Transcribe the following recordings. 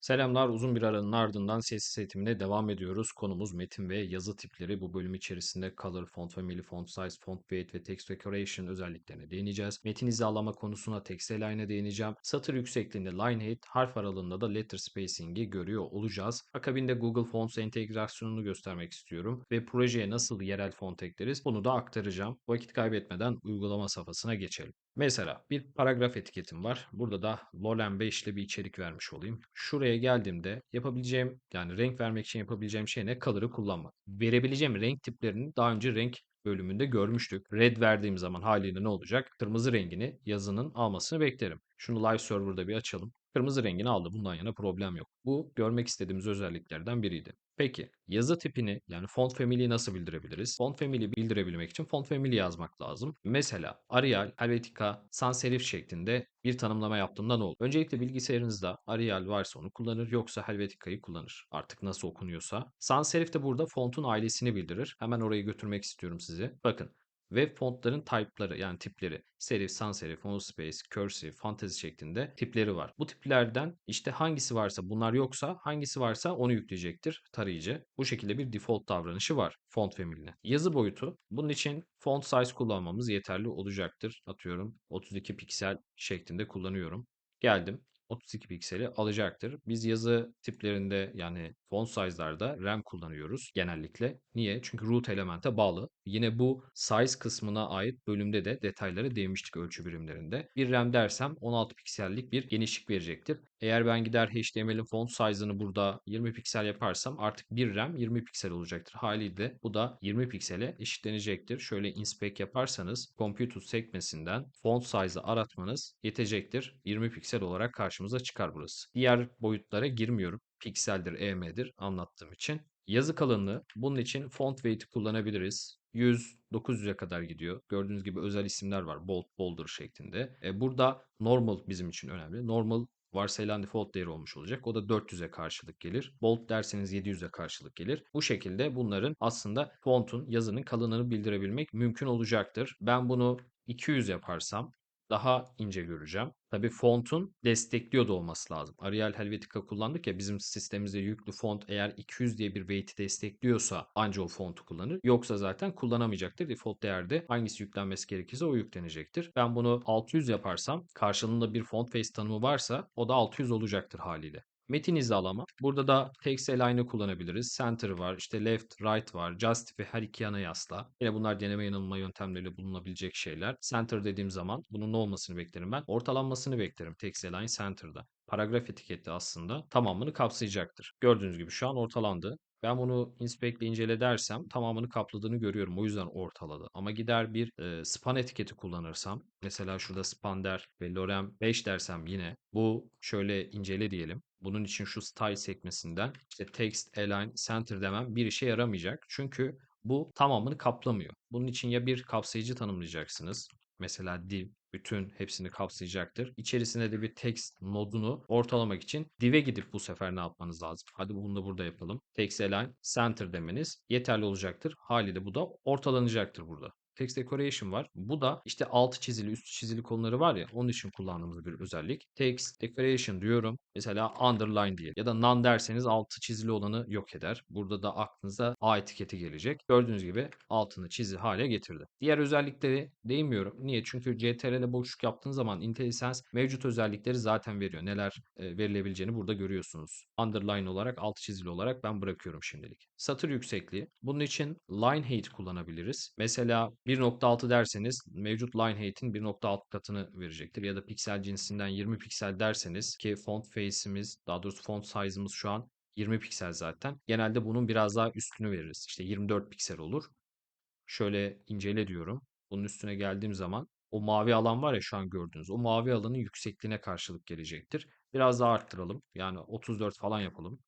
Selamlar, uzun bir aranın ardından sessiz eğitimine devam ediyoruz. Konumuz metin ve yazı tipleri. Bu bölüm içerisinde color, font family, font size, font weight ve text decoration özelliklerine değineceğiz. Metin hizalama konusuna text align'e değineceğim. Satır yüksekliğinde line height, harf aralığında da letter spacing'i görüyor olacağız. Akabinde Google Fonts entegrasyonunu göstermek istiyorum ve projeye nasıl yerel font ekleriz bunu da aktaracağım. Vakit kaybetmeden uygulama safhasına geçelim. Mesela bir paragraf etiketim var. Burada da Lolen 5 ile bir içerik vermiş olayım. Şuraya geldiğimde yapabileceğim yani renk vermek için yapabileceğim şey ne? Color'ı kullanmak. Verebileceğim renk tiplerini daha önce renk bölümünde görmüştük. Red verdiğim zaman haliyle ne olacak? Kırmızı rengini yazının almasını beklerim. Şunu live server'da bir açalım. Kırmızı rengini aldı. Bundan yana problem yok. Bu görmek istediğimiz özelliklerden biriydi. Peki yazı tipini yani font family'yi nasıl bildirebiliriz? Font family bildirebilmek için font family yazmak lazım. Mesela Arial, Helvetica, sans serif şeklinde bir tanımlama yaptığımda ne olur? Öncelikle bilgisayarınızda Arial varsa onu kullanır yoksa Helvetica'yı kullanır. Artık nasıl okunuyorsa. Sans serif de burada fontun ailesini bildirir. Hemen orayı götürmek istiyorum sizi. Bakın ve fontların type'ları yani tipleri serif, sans serif, monospace, cursive, fantasy şeklinde tipleri var. Bu tiplerden işte hangisi varsa bunlar yoksa hangisi varsa onu yükleyecektir tarayıcı. Bu şekilde bir default davranışı var font family'ne. Yazı boyutu bunun için font size kullanmamız yeterli olacaktır. Atıyorum 32 piksel şeklinde kullanıyorum. Geldim 32 pikseli alacaktır. Biz yazı tiplerinde yani font size'larda RAM kullanıyoruz genellikle. Niye? Çünkü root elemente bağlı. Yine bu size kısmına ait bölümde de detayları değinmiştik ölçü birimlerinde. Bir RAM dersem 16 piksellik bir genişlik verecektir. Eğer ben gider HTML'in font size'ını burada 20 piksel yaparsam artık bir RAM 20 piksel olacaktır. Haliyle bu da 20 piksele eşitlenecektir. Şöyle inspect yaparsanız compute sekmesinden font size'ı aratmanız yetecektir. 20 piksel olarak karşımıza çıkar burası. Diğer boyutlara girmiyorum. Pikseldir, EM'dir anlattığım için. Yazı kalınlığı bunun için font weight kullanabiliriz. 100 900'e kadar gidiyor. Gördüğünüz gibi özel isimler var. Bold, bolder şeklinde. E, burada normal bizim için önemli. Normal varsayılan default değeri olmuş olacak. O da 400'e karşılık gelir. Bold derseniz 700'e karşılık gelir. Bu şekilde bunların aslında fontun, yazının kalınlığını bildirebilmek mümkün olacaktır. Ben bunu 200 yaparsam daha ince göreceğim. Tabi fontun destekliyor da olması lazım. Arial Helvetica kullandık ya bizim sistemimizde yüklü font eğer 200 diye bir weight'i destekliyorsa anca o fontu kullanır. Yoksa zaten kullanamayacaktır. Default değerde hangisi yüklenmesi gerekirse o yüklenecektir. Ben bunu 600 yaparsam karşılığında bir font face tanımı varsa o da 600 olacaktır haliyle. Metin hizalama. Burada da text align'ı kullanabiliriz. Center var, işte left, right var. Justify her iki yana yasla. Yine bunlar deneme yanılma yöntemleriyle bulunabilecek şeyler. Center dediğim zaman bunun ne olmasını beklerim ben? Ortalanmasını beklerim text align center'da. Paragraf etiketi aslında tamamını kapsayacaktır. Gördüğünüz gibi şu an ortalandı. Ben bunu inspect incele dersem tamamını kapladığını görüyorum. O yüzden ortaladı. Ama gider bir e, span etiketi kullanırsam mesela şurada span der ve lorem 5 dersem yine bu şöyle incele diyelim. Bunun için şu style sekmesinden işte text align center demem bir işe yaramayacak. Çünkü bu tamamını kaplamıyor. Bunun için ya bir kapsayıcı tanımlayacaksınız. Mesela div bütün hepsini kapsayacaktır. İçerisine de bir text nodunu ortalamak için div'e gidip bu sefer ne yapmanız lazım? Hadi bunu da burada yapalım. Text align center demeniz yeterli olacaktır. Haliyle bu da ortalanacaktır burada text decoration var. Bu da işte altı çizili, üstü çizili konuları var ya onun için kullandığımız bir özellik. Text decoration diyorum. Mesela underline diye ya da none derseniz altı çizili olanı yok eder. Burada da aklınıza A etiketi gelecek. Gördüğünüz gibi altını çizi hale getirdi. Diğer özellikleri değinmiyorum. Niye? Çünkü CTRL'e boşluk yaptığınız zaman IntelliSense mevcut özellikleri zaten veriyor. Neler e, verilebileceğini burada görüyorsunuz. Underline olarak, altı çizili olarak ben bırakıyorum şimdilik. Satır yüksekliği. Bunun için line height kullanabiliriz. Mesela 1.6 derseniz mevcut line height'in 1.6 katını verecektir. Ya da piksel cinsinden 20 piksel derseniz ki font face'imiz daha doğrusu font size'ımız şu an 20 piksel zaten. Genelde bunun biraz daha üstünü veririz. İşte 24 piksel olur. Şöyle incele diyorum. Bunun üstüne geldiğim zaman o mavi alan var ya şu an gördüğünüz. O mavi alanın yüksekliğine karşılık gelecektir. Biraz daha arttıralım. Yani 34 falan yapalım.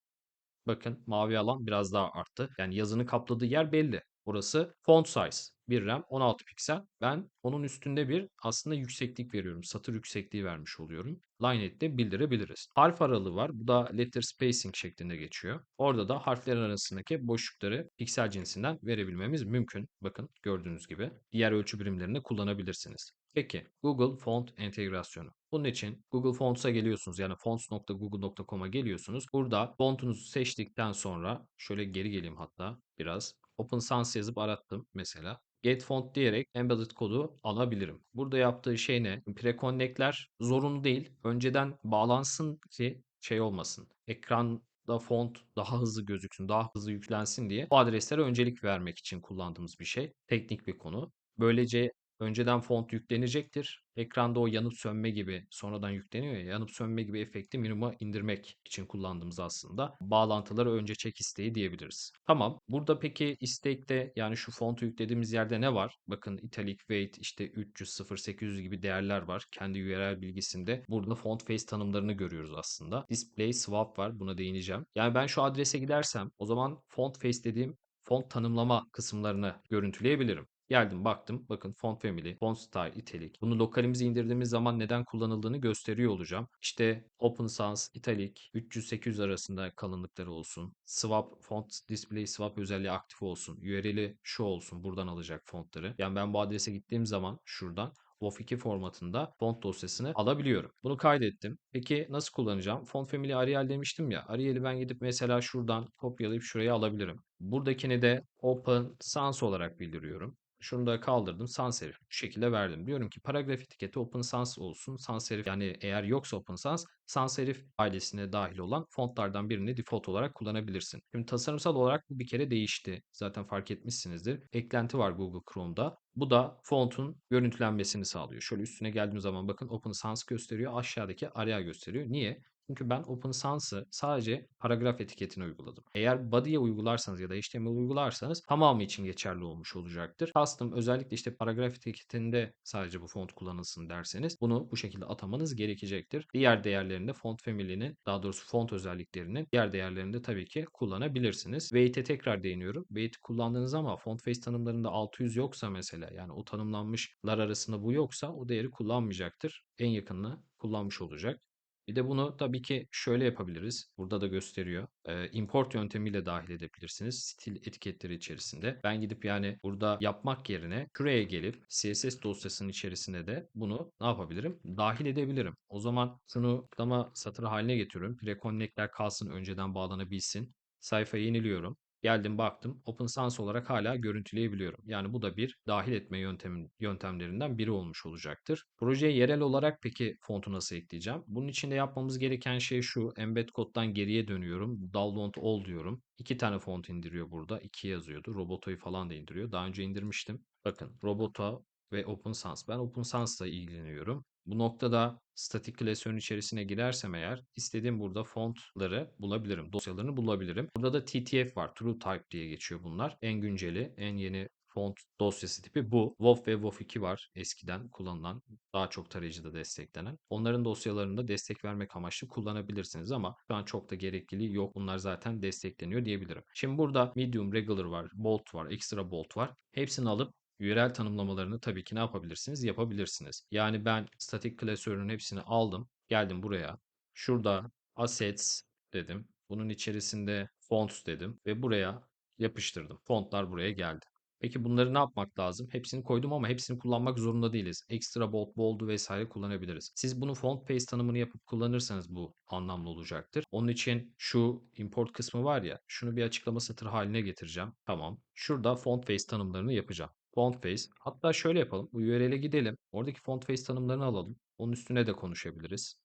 Bakın mavi alan biraz daha arttı. Yani yazının kapladığı yer belli. Burası font size. Bir RAM 16 piksel. Ben onun üstünde bir aslında yükseklik veriyorum. Satır yüksekliği vermiş oluyorum. Linehead'de bildirebiliriz. Harf aralığı var. Bu da letter spacing şeklinde geçiyor. Orada da harfler arasındaki boşlukları piksel cinsinden verebilmemiz mümkün. Bakın gördüğünüz gibi. Diğer ölçü birimlerini kullanabilirsiniz. Peki Google Font entegrasyonu. Bunun için Google Fonts'a geliyorsunuz. Yani fonts.google.com'a geliyorsunuz. Burada fontunuzu seçtikten sonra şöyle geri geleyim hatta biraz. Open Sans yazıp arattım mesela. Get font diyerek embedded kodu alabilirim. Burada yaptığı şey ne? Preconnect'ler zorunlu değil. Önceden bağlansın ki şey olmasın. Ekranda font daha hızlı gözüksün, daha hızlı yüklensin diye bu adreslere öncelik vermek için kullandığımız bir şey. Teknik bir konu. Böylece önceden font yüklenecektir. Ekranda o yanıp sönme gibi sonradan yükleniyor ya yanıp sönme gibi efekti minimuma indirmek için kullandığımız aslında bağlantıları önce çek isteği diyebiliriz. Tamam. Burada peki istekte yani şu fontu yüklediğimiz yerde ne var? Bakın italic weight işte 300 0 800 gibi değerler var. Kendi URL bilgisinde burada font face tanımlarını görüyoruz aslında. Display swap var. Buna değineceğim. Yani ben şu adrese gidersem o zaman font face dediğim font tanımlama kısımlarını görüntüleyebilirim. Geldim baktım. Bakın font family, font style, italic. Bunu lokalimize indirdiğimiz zaman neden kullanıldığını gösteriyor olacağım. İşte Open Sans, italic 300-800 arasında kalınlıkları olsun. Swap, font display swap özelliği aktif olsun. URL'i şu olsun. Buradan alacak fontları. Yani ben bu adrese gittiğim zaman şuradan WOF2 formatında font dosyasını alabiliyorum. Bunu kaydettim. Peki nasıl kullanacağım? Font Family Arial demiştim ya. Arial'i ben gidip mesela şuradan kopyalayıp şuraya alabilirim. Buradakini de Open Sans olarak bildiriyorum. Şunu da kaldırdım. Sans serif. Bu şekilde verdim. Diyorum ki paragraf etiketi open sans olsun. Sans serif yani eğer yoksa open sans sans serif ailesine dahil olan fontlardan birini default olarak kullanabilirsin. Şimdi tasarımsal olarak bu bir kere değişti. Zaten fark etmişsinizdir. Eklenti var Google Chrome'da. Bu da fontun görüntülenmesini sağlıyor. Şöyle üstüne geldiğim zaman bakın Open Sans gösteriyor. Aşağıdaki Arial gösteriyor. Niye? Çünkü ben Open Sans'ı sadece paragraf etiketine uyguladım. Eğer body'ye uygularsanız ya da HTML uygularsanız tamamı için geçerli olmuş olacaktır. Custom özellikle işte paragraf etiketinde sadece bu font kullanılsın derseniz bunu bu şekilde atamanız gerekecektir. Diğer değerlerinde font family'nin daha doğrusu font özelliklerinin diğer değerlerinde tabii ki kullanabilirsiniz. Weight'e tekrar değiniyorum. Weight kullandığınız ama font face tanımlarında 600 yoksa mesela yani o tanımlanmışlar arasında bu yoksa o değeri kullanmayacaktır. En yakınını kullanmış olacak. Bir de bunu tabii ki şöyle yapabiliriz. Burada da gösteriyor. Ee, import yöntemiyle dahil edebilirsiniz. Stil etiketleri içerisinde. Ben gidip yani burada yapmak yerine şuraya gelip CSS dosyasının içerisine de bunu ne yapabilirim? Dahil edebilirim. O zaman şunu tıklama satırı haline getiriyorum. Preconnect'ler kalsın önceden bağlanabilsin. Sayfayı yeniliyorum. Geldim baktım Open Sans olarak hala görüntüleyebiliyorum. Yani bu da bir dahil etme yöntem, yöntemlerinden biri olmuş olacaktır. Projeye yerel olarak peki fontu nasıl ekleyeceğim? Bunun için de yapmamız gereken şey şu. Embed koddan geriye dönüyorum. Download all diyorum. İki tane font indiriyor burada. İki yazıyordu. Roboto'yu falan da indiriyor. Daha önce indirmiştim. Bakın Roboto ve Open Sans. Ben Open Sans'la ilgileniyorum. Bu noktada statik klasörün içerisine girersem eğer istediğim burada fontları bulabilirim. Dosyalarını bulabilirim. Burada da TTF var. True Type diye geçiyor bunlar. En günceli, en yeni font dosyası tipi bu. WoW ve WoW 2 var eskiden kullanılan, daha çok tarayıcıda desteklenen. Onların dosyalarını da destek vermek amaçlı kullanabilirsiniz ama şu an çok da gerekliliği yok. Bunlar zaten destekleniyor diyebilirim. Şimdi burada medium, regular var, bold var, extra bold var. Hepsini alıp URL tanımlamalarını tabii ki ne yapabilirsiniz? Yapabilirsiniz. Yani ben statik klasörün hepsini aldım. Geldim buraya. Şurada assets dedim. Bunun içerisinde fonts dedim ve buraya yapıştırdım. Fontlar buraya geldi. Peki bunları ne yapmak lazım? Hepsini koydum ama hepsini kullanmak zorunda değiliz. Extra bold, bold'u vesaire kullanabiliriz. Siz bunu font face tanımını yapıp kullanırsanız bu anlamlı olacaktır. Onun için şu import kısmı var ya, şunu bir açıklama satırı haline getireceğim. Tamam. Şurada font face tanımlarını yapacağım. Font face. Hatta şöyle yapalım. Bu URL'e gidelim. Oradaki font face tanımlarını alalım. Onun üstüne de konuşabiliriz.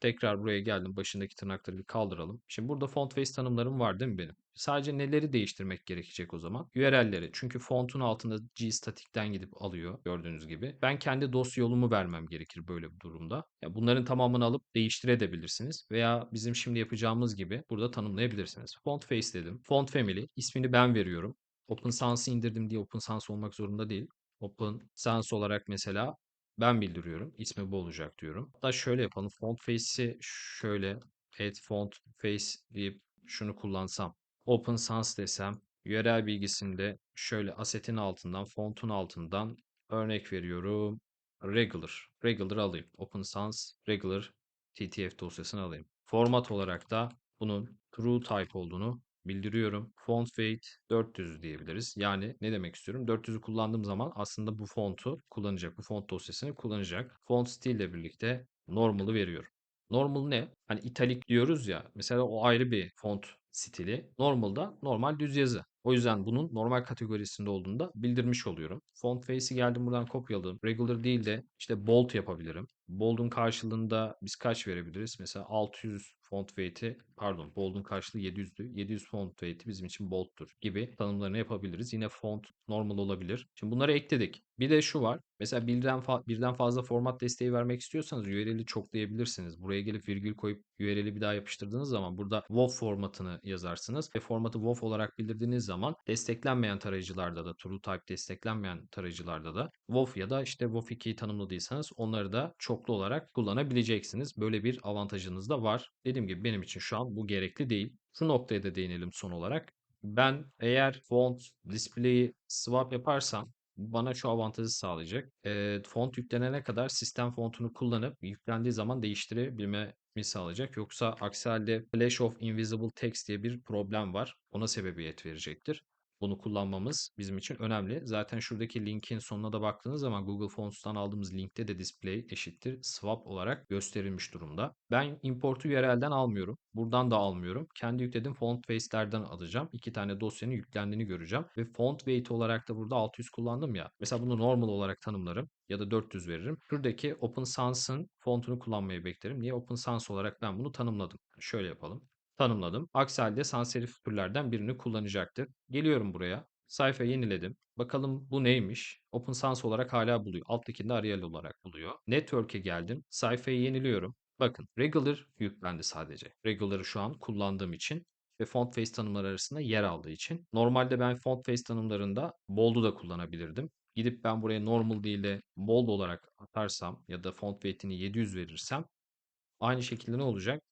Tekrar buraya geldim. Başındaki tırnakları bir kaldıralım. Şimdi burada font face tanımlarım var değil mi benim? Sadece neleri değiştirmek gerekecek o zaman? URL'leri. Çünkü fontun altında gstatic'ten gidip alıyor gördüğünüz gibi. Ben kendi dosya yolumu vermem gerekir böyle bir durumda. Yani bunların tamamını alıp değiştirebilirsiniz. Veya bizim şimdi yapacağımız gibi burada tanımlayabilirsiniz. Font face dedim. Font family. ismini ben veriyorum. Open Sans'ı indirdim diye Open Sans olmak zorunda değil. Open Sans olarak mesela ben bildiriyorum. İsmi bu olacak diyorum. Hatta şöyle yapalım. Font face'i şöyle add font face deyip şunu kullansam. Open Sans desem. URL bilgisinde şöyle asetin altından, fontun altından örnek veriyorum. Regular. Regular alayım. Open Sans Regular TTF dosyasını alayım. Format olarak da bunun true type olduğunu bildiriyorum. Font weight 400 diyebiliriz. Yani ne demek istiyorum? 400'ü kullandığım zaman aslında bu fontu kullanacak. Bu font dosyasını kullanacak. Font style ile birlikte Normal'ı veriyorum. Normal ne? Hani italik diyoruz ya. Mesela o ayrı bir font stili. Normal'da normal düz yazı. O yüzden bunun normal kategorisinde olduğunu da bildirmiş oluyorum. Font face'i geldim buradan kopyaladım. Regular değil de işte bold yapabilirim. Bold'un karşılığında biz kaç verebiliriz? Mesela 600 font weight'i pardon bold'un karşılığı 700'dü. 700 font weight'i bizim için bold'tur gibi tanımlarını yapabiliriz. Yine font normal olabilir. Şimdi bunları ekledik. Bir de şu var. Mesela birden, fa- birden fazla format desteği vermek istiyorsanız URL'i çoklayabilirsiniz. Buraya gelip virgül koyup URL'i bir daha yapıştırdığınız zaman burada WOV formatını yazarsınız ve formatı WOV olarak bildirdiğiniz zaman desteklenmeyen tarayıcılarda da TrueType desteklenmeyen tarayıcılarda da WOV ya da işte WOV 2'yi tanımladıysanız onları da çoklu olarak kullanabileceksiniz. Böyle bir avantajınız da var. Dediğim gibi benim için şu an bu gerekli değil. Şu noktaya da değinelim son olarak. Ben eğer font, display'i swap yaparsam bana şu avantajı sağlayacak. Eee, font yüklenene kadar sistem fontunu kullanıp yüklendiği zaman değiştirebilmemi sağlayacak. Yoksa aksi halde Flash of Invisible Text diye bir problem var. Ona sebebiyet verecektir. Bunu kullanmamız bizim için önemli. Zaten şuradaki linkin sonuna da baktığınız zaman Google Fonts'tan aldığımız linkte de display eşittir swap olarak gösterilmiş durumda. Ben importu URL'den almıyorum. Buradan da almıyorum. Kendi yüklediğim font face'lerden alacağım. İki tane dosyanın yüklendiğini göreceğim. Ve font weight olarak da burada 600 kullandım ya. Mesela bunu normal olarak tanımlarım ya da 400 veririm. Şuradaki Open Sans'ın fontunu kullanmayı beklerim. Niye? Open Sans olarak ben bunu tanımladım. Şöyle yapalım tanımladım. Aksi halde sans serif türlerden birini kullanacaktır. Geliyorum buraya. Sayfa yeniledim. Bakalım bu neymiş? Open Sans olarak hala buluyor. Alttakinde Arial olarak buluyor. Network'e geldim. Sayfayı yeniliyorum. Bakın regular yüklendi sadece. Regular'ı şu an kullandığım için ve font face tanımları arasında yer aldığı için. Normalde ben font face tanımlarında bold'u da kullanabilirdim. Gidip ben buraya normal değil de bold olarak atarsam ya da font weight'ini 700 verirsem aynı şekilde ne olacak?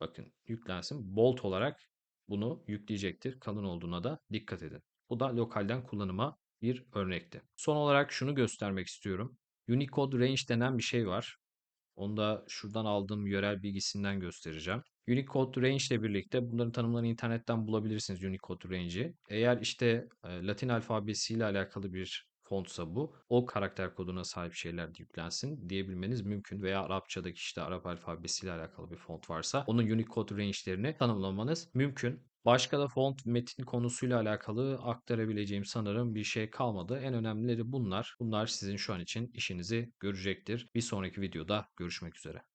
Bakın yüklensin. Bolt olarak bunu yükleyecektir. Kalın olduğuna da dikkat edin. Bu da lokalden kullanıma bir örnekti. Son olarak şunu göstermek istiyorum. Unicode Range denen bir şey var. Onu da şuradan aldığım yörel bilgisinden göstereceğim. Unicode Range ile birlikte bunların tanımlarını internetten bulabilirsiniz Unicode Range'i. Eğer işte Latin alfabesiyle alakalı bir fontsa bu. O karakter koduna sahip şeyler de yüklensin diyebilmeniz mümkün. Veya Arapçadaki işte Arap alfabesiyle alakalı bir font varsa onun Unicode range'lerini tanımlamanız mümkün. Başka da font metin konusuyla alakalı aktarabileceğim sanırım bir şey kalmadı. En önemlileri bunlar. Bunlar sizin şu an için işinizi görecektir. Bir sonraki videoda görüşmek üzere.